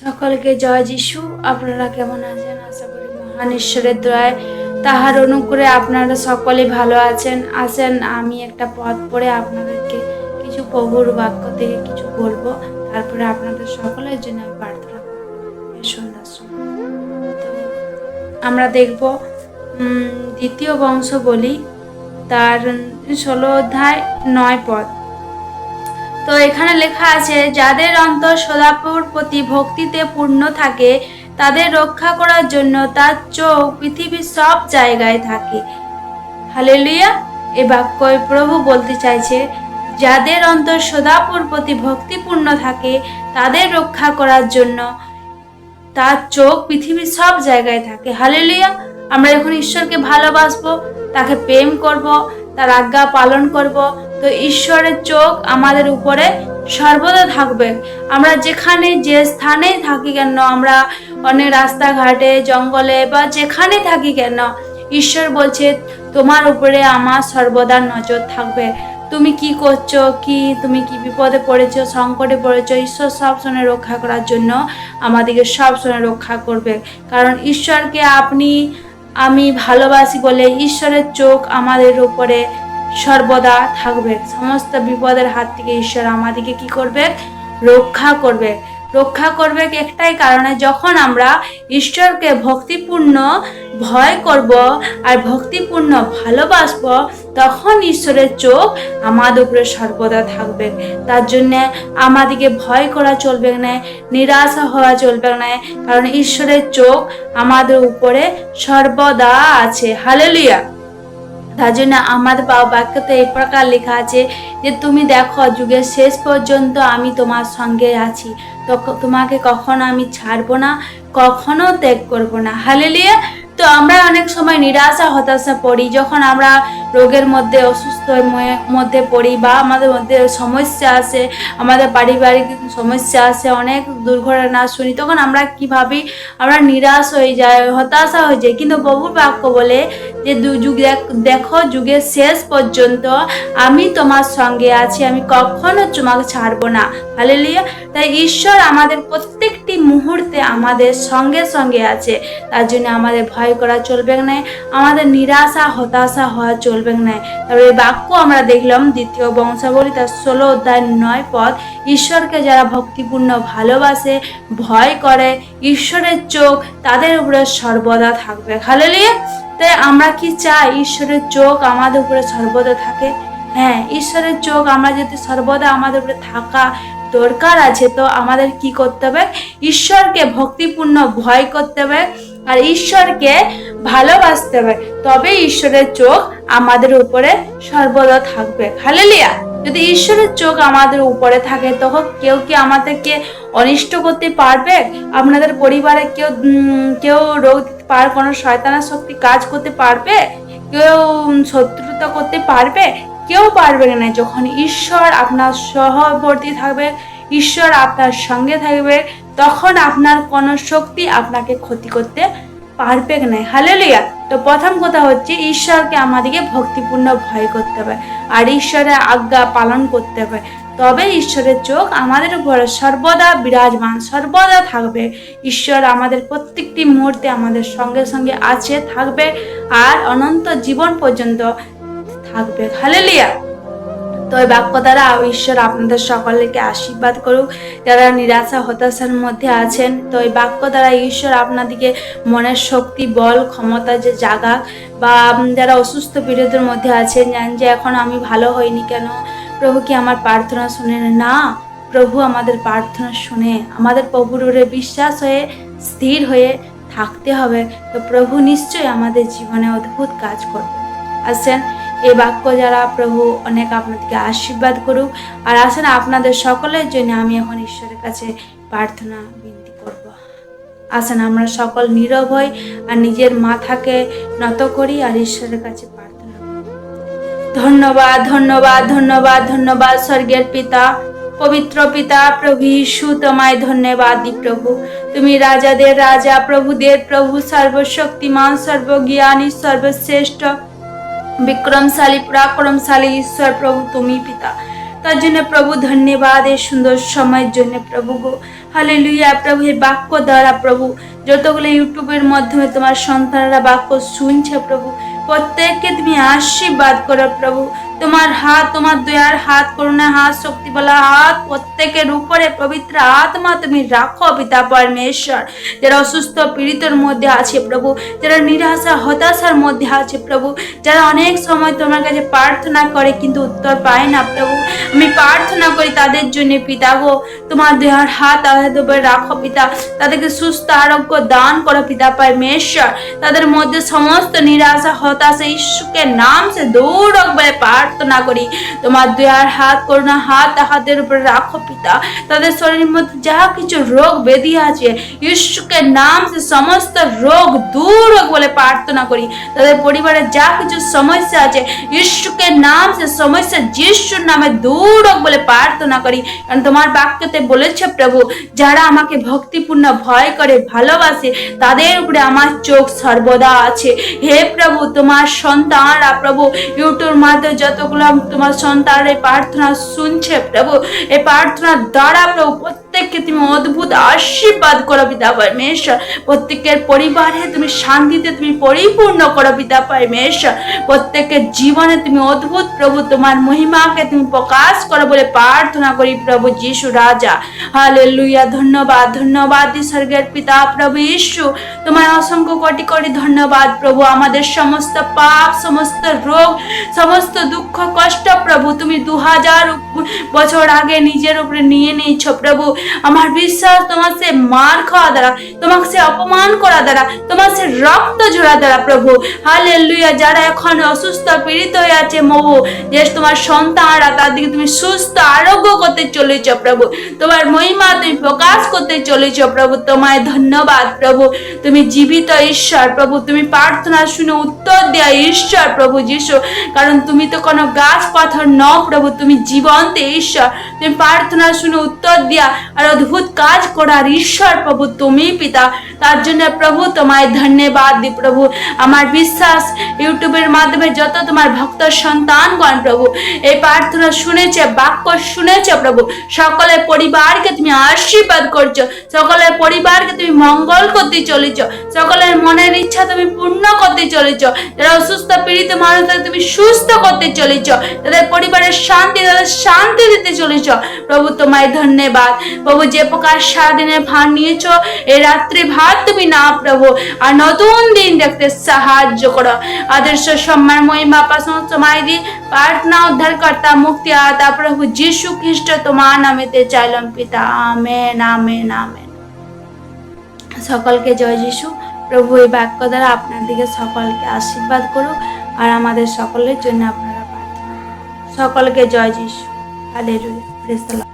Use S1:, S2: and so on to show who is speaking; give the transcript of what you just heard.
S1: সকলকে জয় যিশু। আপনারা কেমন আছেন? আশা করি মহান ঈশ্বরের দয়ায়। তাহার অনুগ্রহে আপনারা সকলে ভালো আছেন। আসেন, আমি একটা পথ পড়ে আপনাদেরকে কিছু প্রভুর বাক্য থেকে কিছু বলব। তারপরে আপনাদের সকলের জন্য আমি প্রার্থনা সন্ধ্যার সময় আমরা দেখব দ্বিতীয় বংশ বলি, তার ষোলো অধ্যায় নয় পদ। তো এখানে লেখা আছে, যাদের অন্তর সদাপুর প্রতি ভক্তিতে পূর্ণ থাকে, তাদের রক্ষা করার জন্য তার চোখ পৃথিবীর সব জায়গায় থাকে। হালেলুয়া। এ বাক্যই প্রভু বলতে চাইছে, যাদের অন্তর সদাপুর প্রতি ভক্তিপূর্ণ থাকে, তাদের রক্ষা করার জন্য তার চোখ পৃথিবীর সব জায়গায় থাকে। হালে হালেলুয়া। আমরা যখন ঈশ্বরকে ভালোবাসবো, তাকে প্রেম করব, তার আজ্ঞা পালন করব তো ঈশ্বরের চোখ আমাদের উপরে সর্বদা থাকবে। আমরা যেখানে যে স্থানেই থাকি কেন, আমরা অনেক রাস্তাঘাটে, জঙ্গলে বা যেখানে থাকি কেন, ঈশ্বর বলছে, তোমার উপরে আমার সর্বদা নজর থাকবে। তুমি কি করছ? কি, তুমি কি বিপদে পড়েছো, সংকটে পড়েছো? ঈশ্বর সব সময় রক্ষা করার জন্য আমাদেরকে সব সময় রক্ষা করবে। কারণ ঈশ্বরকে আপনি, আমি ভালোবাসি বলে ঈশ্বরের চোখ আমাদের উপরে সর্বদা থাকবে। সমস্ত বিপদের হাত থেকে ঈশ্বর আমাদেরকে কি করবে রক্ষা করবে রক্ষা করবে একটাই কারণে যখন আমরা ঈশ্বরকে ভক্তিপূর্ণ ভয় করব আর ভক্তিপূর্ণ ভালোবাসবো, তখন ঈশ্বরের চোখ আমাদের উপরে সর্বদা থাকবে। তার জন্যে আমাদেরকে ভয় করা চলবে না, নিরাশা হওয়া চলবে না, কারণ ঈশ্বরের চোখ আমাদের উপরে সর্বদা আছে। হালেলুয়া তার জন্য আমাদের বা- বাক্যতে এই প্রকার লেখা আছে যে, তুমি দেখো, যুগের শেষ পর্যন্ত আমি তোমার সঙ্গে আছি। তোমাকে কখনো আমি ছাড়বো না, কখনো ত্যাগ করব না। হালেলিয়া। তো আমরা অনেক সময় নিরাশা, হতাশা পড়ি। যখন আমরা রোগের মধ্যে অসুস্থ মধ্যে পড়ি বা আমাদের মধ্যে সমস্যা আসে, আমাদের পারিবারিক সমস্যা আসে, অনেক দুর্ঘটনা শুনি, তখন আমরা কি ভাবি আমরা নিরাশ হয়ে যাই, হতাশা হয়ে যাই। কিন্তু বহু বাক্য বলে যে যুগ দেখো যুগের শেষ পর্যন্ত আমি তোমার সঙ্গে আছি, আমি কখনো তোমাকে ছাড়বো না। হালেলিয়া তাই ঈশ্বর আমাদের প্রত্যেকটি মুহূর্তে আমাদের সঙ্গে সঙ্গে আছে। তার জন্য আমাদের ভয় করা চলবে না, আমাদের নিরাশা, হতাশা হওয়া চলবে না। তবে এই বাক্য আমরা দেখলাম দ্বিতীয় বংশাবলী, তার ষোলো অধ্যায় নয় পথ ঈশ্বরকে যারা ভক্তিপূর্ণ ভালোবাসে, ভয় করে, ঈশ্বরের চোখ তাদের উপরে সর্বদা থাকবে। হালেলিয়া তাই আমরা কি চাই ঈশ্বরের চোখ আমাদের উপরে সর্বদা থাকে? হ্যাঁ ঈশ্বরের চোখ আমরা যদি সর্বদা আমাদের উপরে থাকা দরকার আছে, তো আমাদের কি করতে হবে? ঈশ্বরকে ভক্তিপূর্ণ ভয় করতে হবে আর ঈশ্বরকে ভালোবাসতে হবে। তবে ঈশ্বরের চোখ আমাদের উপরে সর্বদা থাকবে। হালেলিয়া! যদি ঈশ্বরের চোখ আমাদের উপরে থাকে, তখন কেউ কি আমাদেরকে অনিষ্ট করতে পারবে? আপনাদের পরিবারে কেউ কেউ রোগ পার কোনো শয়তানা শক্তি কাজ করতে পারবে? কেউ শত্রুতা করতে পারবে? কেউ পারবে না। যখন ঈশ্বর আপনার সহবর্তী থাকবে, ঈশ্বর আপনার সঙ্গে থাকবে, তখন আপনার কোনো শক্তি আপনাকে ক্ষতি করতে পারবে না। হালেলুয়া! তো প্রথম কথা হচ্ছে, ঈশ্বরকে আমাদেরকে ভক্তিপূর্ণ ভয় করতে হবে। আর ঈশ্বরের আজ্ঞা পালন করতে হবে। তবে ঈশ্বরের চোখ আমাদের উপরে সর্বদা বিরাজমান, সর্বদা থাকবে। ঈশ্বর আমাদের প্রত্যেকটি মুহূর্তে আমাদের সঙ্গে সঙ্গে আছে, থাকবে আর অনন্ত জীবন পর্যন্ত থাকবে। হালেলিয়া তো এই বাক্য দ্বারা ঈশ্বর আপনাদের সকলকে আশীর্বাদ করুক। যারা নিরাশা, হতাশার মধ্যে আছেন, তো এই বাক্য দ্বারা ঈশ্বর আপনাদেরকে মনের শক্তি, বল, ক্ষমতা যে জাগাক বা যারা অসুস্থ পীড়িতের মধ্যে আছেন, জানেন যে এখন আমি ভালো হইনি কেন? প্রভু কি আমার প্রার্থনা শুনে না, প্রভু আমাদের প্রার্থনা শুনে, আমাদের প্রভুর বিশ্বাস হয়ে, স্থির হয়ে থাকতে হবে। তো প্রভু নিশ্চয়ই আমাদের জীবনে অদ্ভুত কাজ করবে। আসেন, এই বাক্য যারা প্রভু অনেক আপনাদেরকে আশীর্বাদ করুক, আর আসেন আপনাদের সকলের জন্য আমি এখন ঈশ্বরের কাছে প্রার্থনা বিনতি করব। আসেন, আমরা সকল নীরব হই আর নিজের মাথাকে নত করি আর ঈশ্বরের কাছে ধন্যবাদ ধন্যবাদ ধন্যবাদ ধন্যবাদ স্বর্গের পিতা, পবিত্র পিতা, প্রভু ঈশ্বু তোমায় ধন্যবাদ প্রভু। তুমি রাজাদের রাজা, প্রভুদের প্রভু, সর্বশক্তিমান, সর্বজ্ঞানী, সর্বশ্রেষ্ঠ, বিক্রমশালী, পরাক্রমশালী ঈশ্বর প্রভু তুমি পিতা। তার জন্য প্রভু ধন্যবাদ এই সুন্দর সময়ের জন্য প্রভু গো। হালে লুইয়া প্রভু এই বাক্য দ্বারা প্রভু। যতগুলো ইউটিউবের মাধ্যমে তোমার সন্তানরা বাক্য শুনছে প্রভু প্রত্যেককে তুমি আশীর্বাদ করো প্রভু। তোমার হাত, তোমার দয়ার হাত করুণা হাত শক্তিবালা হাত, প্রত্যেকের উপরে পবিত্র আত্মা তুমি রাখো পিতা পরমেশ্বর। যারা অসুস্থ, পীড়িতর মধ্যে আছে প্রভু, যারা নিরাশা, হতাশার মধ্যে আছে প্রভু, যারা অনেক সময় তোমার কাছে প্রার্থনা করে কিন্তু উত্তর পায় না প্রভু, আমি প্রার্থনা করি তাদের জন্য পিতা গো, তোমার দেহার হাত তাদের রাখো পিতা, তাদেরকে সুস্থ, আরোগ্য দান করো পিতা পরমেশ্বর। তাদের মধ্যে সমস্ত নিরাশা, হতাশা ঈশ্বরকে নাম সে দৌড় বলে প্রার্থনা করি। তোমার দয়ার হাত করুণা হাত তাহাদের উপরে রাখো পিতা। তাদের শরীরের মধ্যে যা কিছু রোগ ব্যাধি আছে ঈশ্বরকে নাম সে সমস্ত রোগ দূর হোক বলে প্রার্থনা করি। তাদের পরিবারে যা কিছু সমস্যা আছে ঈশ্বরকে নাম সে সমস্যা যিশুর নামে দূর হোক বলে প্রার্থনা করি। কারণ তোমার বাক্যতে বলেছে প্রভু, যারা আমাকে ভক্তিপূর্ণ ভয় করে, ভালোবাসে, তাদের উপরে আমার চোখ সর্বদা আছে। হে প্রভু, তোমার সন্তানরা প্রভু ইউটিউব মাধ্যমে যতগুলো তোমার সন্তান এই প্রার্থনা শুনছে প্রভু এই প্রার্থনার দ্বারা প্রত্যেককে তুমি অদ্ভুত আশীর্বাদ করো পিতা পরমেশ্বর। প্রত্যেকের পরিবারে তুমি শান্তিতে তুমি পরিপূর্ণ করো পিতা পরমেশ্বর। প্রত্যেকের জীবনে তুমি অদ্ভুত প্রভু, তোমার মহিমাকে তুমি প্রকাশ করো বলে প্রার্থনা করি প্রভু যিশু রাজা। হালে লুইয়া ধন্যবাদ ধন্যবাদ স্বর্গের পিতা প্রভু ঈশ্বু তোমার অসংখ্য কোটি কোটি ধন্যবাদ প্রভু, আমাদের সমস্ত পাপ, সমস্ত রোগ, সমস্ত দুঃখ, কষ্ট প্রভু, তুমি দু হাজার বছর আগে নিজের উপরে নিয়ে নিয়েছ প্রভু। আমার বিশ্বাস তোমার সে মার খাওয়া দ্বারা তোমাকে সে অপমান করা দ্বারা, তোমার সে রক্ত ঝরা দ্বারা প্রভু। হালে লুইয়া যারা এখন অসুস্থ, পীড়িত হয়ে আছে, মবু, যে তোমার সন্তানরা তাদেরকে তুমি সুস্থ, আরোগ্য করতে চলেছ প্রভু। তোমার মহিমা তুমি প্রকাশ করতে চলেছ প্রভু, তোমায় ধন্যবাদ প্রভু। তুমি জীবিত ঈশ্বর প্রভু, তুমি প্রার্থনা শুনে উত্তর দেয়া ঈশ্বর প্রভু যিশু। কারণ তুমি তো কোনো গাছ পাথর ন প্রভু, তুমি জীবন্ত ঈশ্বর। তুমি প্রার্থনা শুনে উত্তর দেয়া আর অদ্ভুত কাজ করার ঈশ্বর প্রভু তুমি পিতা। তার জন্য প্রভু, তোমায় ধন্যবাদ দি প্রভু। আমার বিশ্বাস, ইউটিউবের মাধ্যমে যত তোমার ভক্ত সন্তানগণ প্রভু, এই প্রার্থনা শুনেছে, বাক্য শুনেছে প্রভু। সকলের পরিবারকে তুমি আশীর্বাদ করছ, সকলের পরিবারকে তুমি মঙ্গল করতে চলেছ, সকলের মনের ইচ্ছা তুমি পূর্ণ করতে চলেছ, যারা অসুস্থ, পীড়িত মানুষদের তুমি সুস্থ করতে চলেছ তাদের পরিবারের শান্তি, তাদের শান্তি দিতে চলেছ। প্রভু, তোমায় ধন্যবাদ। প্রভু, যে প্রকার সারাদিনের ভার নিয়েছ এই রাত্রে ভার তুমি না প্রভু। আর নতুন দিন দেখতে সাহায্য করো। আদর্শ সম্মান, মহিমা পাশন সময় দি প্রার্থনা, উদ্ধারকর্তা, মুক্তি আতা প্রভু যীশু খ্রিস্ট, তোমার নামেতে চাইলাম, পিতা। Amen amen amen. সকলকে জয় যিশু। প্রভু, এই বাক্য দ্বারা আপনার দিকে সকলকে আশীর্বাদ করুক আর আমাদের সকলের জন্য আপনারা সকলকে জয় যিশু। হালেলুয়া।